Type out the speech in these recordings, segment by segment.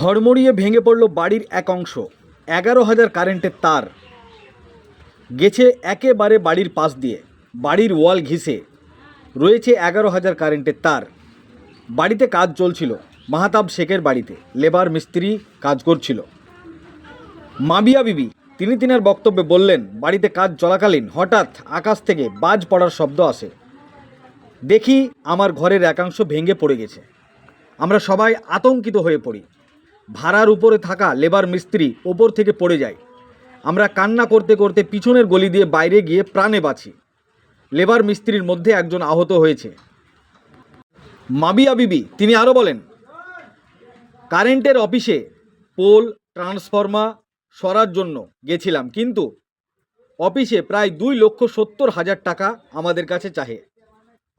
হড়মড়িয়ে ভেঙে পড়ল বাড়ির এক অংশ। এগারো হাজার কারেন্টের তার গেছে একেবারে বাড়ির পাশ দিয়ে। বাড়ির ওয়াল ঘিসে রয়েছে এগারো হাজার কারেন্টের তার। বাড়িতে কাজ চলছিল। মাহাতাব শেখের বাড়িতে। লেবার মিস্ত্রি কাজ করছিল। মাবিয়া বিবি, তিনি তিনার বক্তব্যে বললেন, বাড়িতে কাজ চলাকালীন হঠাৎ আকাশ থেকে বাজ পড়ার শব্দ আসে। দেখি আমার ঘরের একাংশ ভেঙে পড়ে গেছে। আমরা সবাই আতঙ্কিত হয়ে পড়ি। ভাড়ার উপরে থাকা লেবার মিস্ত্রি ওপর থেকে পড়ে যায়। আমরা কান্না করতে করতে পিছনের গলি দিয়ে বাইরে গিয়ে প্রাণে বাঁচি। লেবার মিস্ত্রির মধ্যে একজন আহত হয়েছে। মাবিয়া বিবি, তিনি আরও বলেন, কারেন্টের অফিসে পোল ট্রান্সফর্মা সরার জন্য গেছিলাম, কিন্তু অফিসে প্রায় দুই লক্ষ সত্তর হাজার টাকা আমাদের কাছে চাহে।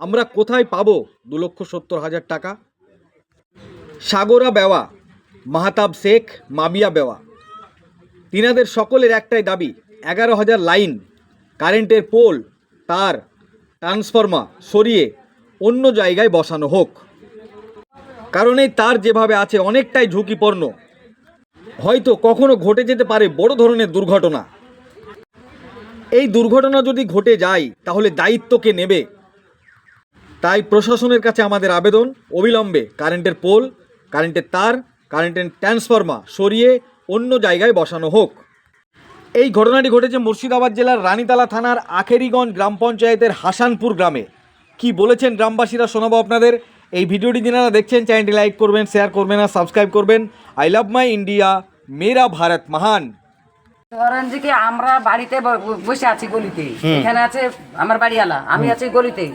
আমরা কোথায় পাবো দু লক্ষ সত্তর হাজার টাকা? সাগরা বেওয়া মাহাতাব শেখ মাবিয়া বেওয়া। তিনাদের সকলের একটাই দাবি, এগারো হাজার লাইন, কারেন্টের পোল, তার ট্রান্সফর্মা সরিয়ে অন্য জায়গায় বসানো হোক। কারণ এই তার যেভাবে আছে, অনেকটাই ঝুঁকিপূর্ণ। হয়তো কখনো ঘটে যেতে পারে বড় ধরনের দুর্ঘটনা। এই দুর্ঘটনা যদি ঘটে যায়, তাহলে দায়িত্বকে নেবে? তাই প্রশাসনের কাছে আমাদের আবেদন, অবিলম্বে কারেন্টের পোল, কারেন্টের তার কারেন্টের ট্রান্সফর্মা সরিয়ে অন্য জায়গায় বসানো হোক। এই ঘটনাটি ঘটেছে মুর্শিদাবাদ জেলার রানীতালা থানার আখেরিগঞ্জ গ্রাম পঞ্চায়েতের হাসানপুর গ্রামে। কি বলেছেন গ্রামবাসীরা শোনাবো আপনাদের। এই ভিডিওটি যারা দেখছেন চ্যানেলটি লাইক করবেন শেয়ার করবেন আর সাবস্ক্রাইব করবেন। আই লাভ মাই ইন্ডিয়া মেরা ভারত মহান। ধরেন যে কি আমরা বাড়িতে বসে আছি গলিতে। এখানে আছে আমার বাড়িওয়ালা আমি আছি গলিতে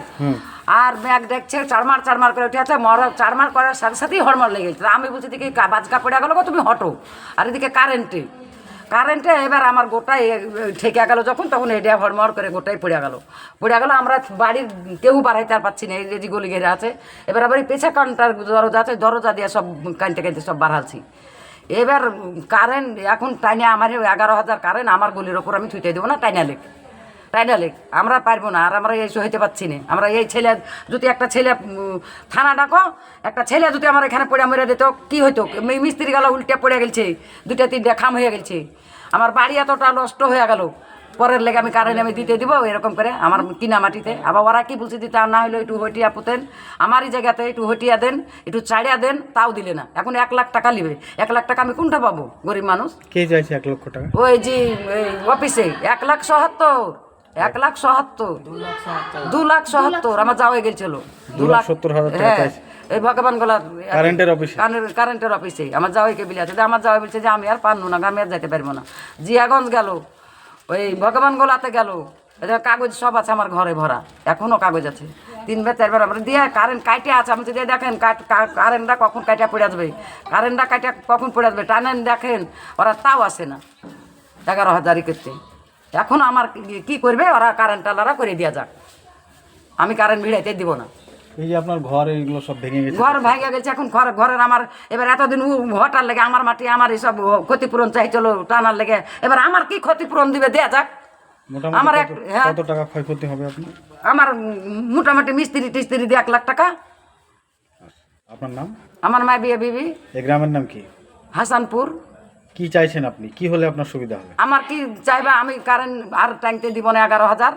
আর ব্যাগ দেখছে, চারমার চারমার করে উঠে আছে, মর চারমার করার সাথে সাথেই হরমর লেগে গেছে। আমি বলছি দেখি বাজকা পড়ে গেল তুমি হটো। আর এদিকে কারেন্টে কারেন্টে এবার আমার গোটাই ঠেকে গেল যখন, তখন এটা হরমর করে গোটাই পড়ে গেল। পড়ে গেল, আমরা বাড়ির কেউ বাড়াইতে আর পাচ্ছি না, এই যে গলি ঘেরে আছে। এবার আবার পেছা কানটার দরজা আছে, দরজা দিয়ে সব কানতে কানতে সব বাড়ালছি এবার কারেন্ট এখন টাইনে আমার এগারো হাজার কারেন্ট আমার গলির ওপর আমি থুইতে দেবো না, টাইনা লেক টাইনা লেক? আমরা পারব না আর আমরা এই হইতে পারছি না। আমরা এই ছেলে যদি একটা ছেলে থানা ডাকো একটা ছেলে যদি আমার এখানে পড়ে মরে দিত কি হইতো? মিস্ত্রি গেল উল্টে পড়ে গেছে দুটা তিনটা খাম হয়ে গেছে আমার বাড়ি এতটা নষ্ট হয়ে গেল পরের লেগে আমি কারেন্ট আমি দিতে দিব এরকম করে আমার কিনা মাটিতে। আবার ওরা কি বলছে দিতে না হলে একটু হটিয়া পুতেন আমারই জায়গাতে একটু হটিয়া দেন একটু চাড়িয়া দেন তাও দিলে না। এখন এক লাখ টাকা নিবে এক লাখ টাকা আমি কোনটা পাবো গরিব মানুষ? কে চাইছে এক লক্ষ টাকা? ওই যে এই অফিসে এক লাখ সহাত্তর। এক লাখ সহাত্তর। দু লাখ সহাত্তর। আমার যাওয়া গেছিল। দু লাখ সত্তর হাজার হ্যাঁ এই ভগবান গলা কারেন্টের অফিসে? কারেন্টের অফিসে। আমার যাওয়াইকে বিলে আছে আমার যাওয়া বলছে যে আমি আর পারব না আমি আর যেতে পারব না। জিয়াগঞ্জ গেল। ওই ভগবান গোলাতে গেল। কাগজ সব আছে আমার ঘরে ভরা। এখনও কাগজ আছে। তিনবার চারবার আমরা দিয়ে কারেন্ট কাইটে আছে। আমি যদি দেখেন কারেন্টটা কখন কাইটা পড়ে আসবে? কারেন্টটা কাইটা কখন পড়ে আসবে? টানেন দেখেন। ওরা তাও আসে না। এগারো হাজারই করতে। এখন আমার কি- করবে? ওরা কারেন্ট টালারা করে দেওয়া যাক। আমি কারেন্ট ভিড়াইতে দিব না। এই যে আপনার ঘর এইগুলো সব ভেঙে গেছে। ঘর ভেঙে গেছে এখন। ঘর ঘরের আমার এবার এতদিন উ হটার লেগে আমার মাটি আমার এইসব ক্ষতিপূরণ চাই চলো টানার লেগে। এবার আমার কি ক্ষতিপূরণ দিবে? দেয়া যাক। আমার এক- হ্যাঁ। কত টাকা ক্ষয়ক্ষতি হবে আপনার? আমার মোটামুটি মিস্ত্রি টিস্ত্রি দিয়ে এক লাখ টাকা। আপনার নাম? আমার মা বিয়ে বিবি। এই গ্রামের নাম কি? হাসানপুর। কি চাইছেন আপনি? কি হলে আপনার সুবিধা হবে? আমার কি চাইবা? আমি কারেন্ট আর ট্যাঙ্কতে দিব না এগারো হাজার।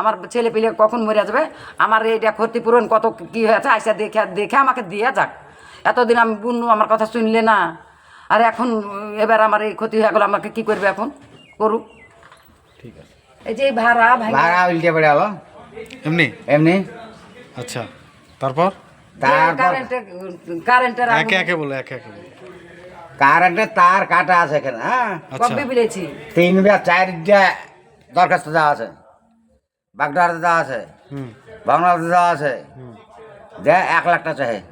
আমার ছেলে পিলে কখন মরে যাবে? আমার এইটা ক্ষতিপূরণ কত কি হয়েছে? আইসা দেখে দেখে আমাকে দিয়ে যাক। এতদিন আমি বুনু আমার কথা শুনলে না। আর এখন এবার আমার এই ক্ষতি হয়ে গেলো আমাকে কি করবে এখন? করুক। ঠিক আছে। এই যে এই ভাড়া ভাড়া উল্টে পড়ে গেল। এমনি? এমনি। আচ্ছা তারপর? তারপর? কারেন্টের কারেন্টের একে একে বলে একে একে বলে। কারেন্টের তার কাটা আছে এখানে হ্যাঁ? আচ্ছা। কবে বিলেছি? তিনটা চারটা দরখাস্ত দেওয়া আছে। বাগডাহাতে দেওয়া আছে। হুম। বাংলাতে দেওয়া আছে। যে এক লাখ টাকা চাই।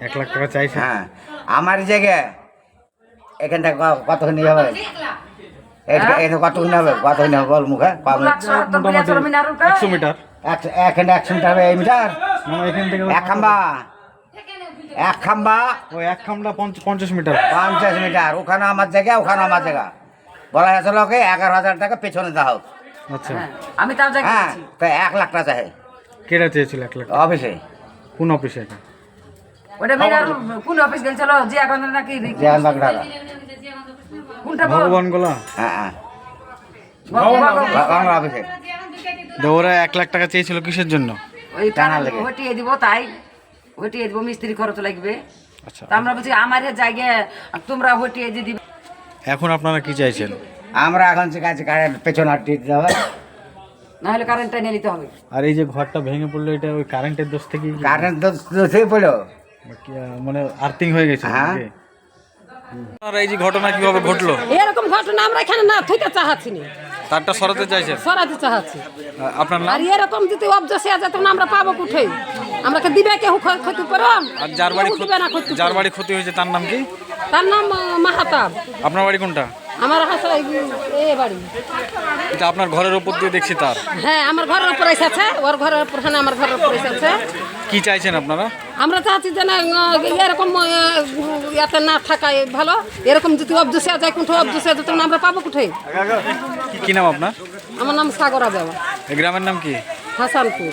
এক লাখ টাকা চাইছে? হ্যাঁ। আমার জায়গায় এখান থেকে ক- কতখানি হবে? এটা এটা কতখানি হবে? কতখানি হবে? বল মুখে। দু। একশো মিটার। এক- এখানে একশো মিটার হবে এই মিটার? এখান থেকে এক খাম্বা। এক খাম্বা ওই এক পঞ্চ- পঞ্চাশ মিটার পঞ্চাশ মিটার ওখানে আমার জায়গা ওখানে আমার জায়গা। বলা যাচ্ছে লোকে এগারো হাজার টাকা পেছনে হোক আচ্ছা। হ্যাঁ, আমি তাও যাই হ্যাঁ তো এক লাখ টাকা চাই। কেটা চেয়েছিল এক লাখ অফিসে। কোন অফিসে এটা ওটা কোন অফিস গেছিল নাকি কোনটা ভগবান গোলা? হ্যাঁ হ্যাঁ। ভগবান অফিসে। ওরা এক লাখ টাকা চেয়েছিল কিসের জন্য? ওই টানা টানা লেগে। দিব তাই হটিয়ে দিব মিস্ত্রি খরচ লাগবে। আচ্ছা। তা আমরা বলছি আমার জায়গা তোমরা হটিয়ে দিয়ে দিবে। এখন আপনারা কি চাইছেন? আমরা এখন সে কাছে কারেন্ট পেছন হাঁটিয়ে দিতে হবে। না হলে কারেন্টটা নিয়ে নিতে হবে। আর এই যে ঘরটা ভেঙে পড়ল এটা ওই কারেন্টের দোষ থেকে কারেন্ট তো দোষেই পড়ল। মানে আর্থিং হয়ে গেছে হ্যাঁ। এই যে ঘটনা কীভাবে ঘটলো? এরকম ঘটনা আমরা এখানে না থইতে চাহাচ্ছি না তারটা সরাতে চাইছেন? সরাতে চাহাচ্ছি। আপনার আর এরকম যদি অবজেসে আছে তখন আমরা পাবো কোথায়? আমরা কে দিবে কেউ ক্ষ- ক্ষতি করম? আর যার বাড়ি দিবে না ক্ষতি যার বাড়ি ক্ষতি হয়েছে তার নাম কি? তার নাম মাহাতাব। আপনার বাড়ি কোনটা? আমার হাসা এ বাড়ি। এটা আপনার ঘরের উপর দিয়ে দেখছি তার। হ্যাঁ আমার ঘরের উপর এসেছে ওর ঘরের উপর হ্যাঁ আমার ঘরের উপর এসেছে কি চাইছেন আপনারা? আমরা চাচ্ছি যে না এরকম ইয়াতে না থাকাই ভালো। এরকম যদি অবজেসে যায় কোথাও অবজেসে আছে তখন আমরা পাবো কোথায় কি- কি নাম আপনার? আমার নাম সাগরা দেওয়া। এই গ্রামের নাম কি? হাসানপুর।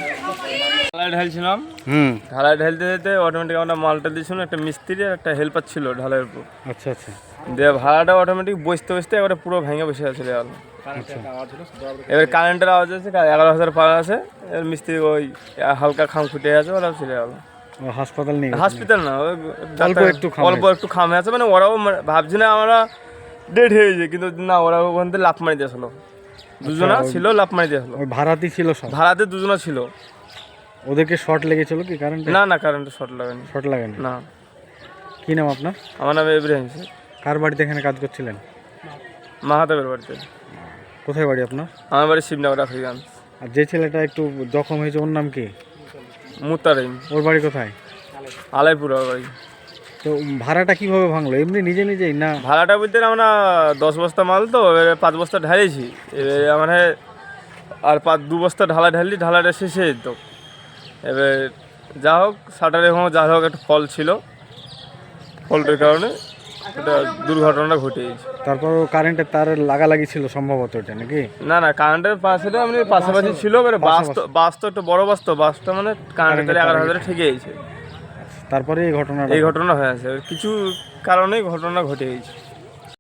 ঢালাই ঢালছিলাম। হুম। ঢালাই ঢালতে যেতে অটোমেটিক আমরা মালটা দিয়েছিলাম একটা মিস্ত্রি আর একটা হেল্পার ছিল ঢালাইয়ের উপর। আচ্ছা আচ্ছা। দিয়ে ভাড়াটা অটোমেটিক বসতে বসতে এবারে পুরো ভেঙে বসে চলে গেল এবার কারেন্টের আওয়াজ আছে এগারো হাজার পাওয়া আছে এবার মিস্ত্রি ওই হালকা খাম ফুটে আছে ওরা চলে গেল। হাসপাতাল নিয়ে গেছে। হসপিটাল না অল্প একটু খামে অল্প একটু খামে আছে মানে ওরাও ভাবছি না আমরা ডেড হয়ে যায় কিন্তু না ওরা ওখান থেকে লাফ মারি দিয়েছিল দুজনা ছিল লাফ মারি দিয়েছিল ভাড়াতি ছিল ভাড়াতে দুজনা ছিল। ওদেরকে শর্ট লেগেছিল কি? কারেন্ট না না কারেন্টে শর্ট লাগেনি। শর্ট লাগেনি? না। কি নাম আপনার? আমার নাম ইব্রাহিম শেখ কার বাড়িতে এখানে কাজ করছিলেন? মাহাতাবের বাড়িতে। কোথায় বাড়ি আপনার? আমার বাড়ি শিবনগর আফ্রিকান। আর যে ছেলেটা একটু জখম হয়েছে ওর নাম কি? মুতারিম। ওর বাড়ি কোথায়? আলাইপুর বাড়ি। তো ভাড়াটা কীভাবে ভাঙলো? এমনি নিজে নিজেই না? ভাড়াটা বলতে আমরা দশ বস্তা মাল তো এবারে পাঁচ বস্তা ঢালিয়েছি এবারে আমার আর পাঁচ দু বস্তা ঢালা ঢালি ঢালাটা শেষ হয়ে যেত। এবার যা হোক শাটারে হোক যা হোক একটা ফল ছিল। ফলটার কারণে এটা দুর্ঘটনাটা ঘটে গেছে তারপর কারেন্টের তার লাগালাগি ছিল সম্ভবত এটা নাকি? না না কারেন্টের পাশে তো এমনি পাশাপাশি ছিল এবারে বাস তো বাস তো একটু বড় বাস তো বাসটা মানে কারেন্টের এগারো হাজারে ঠেকে গেছে। তারপরে এই ঘটনা এই ঘটনা হয়ে আছে কিছু কারণেই ঘটনা ঘটে গেছে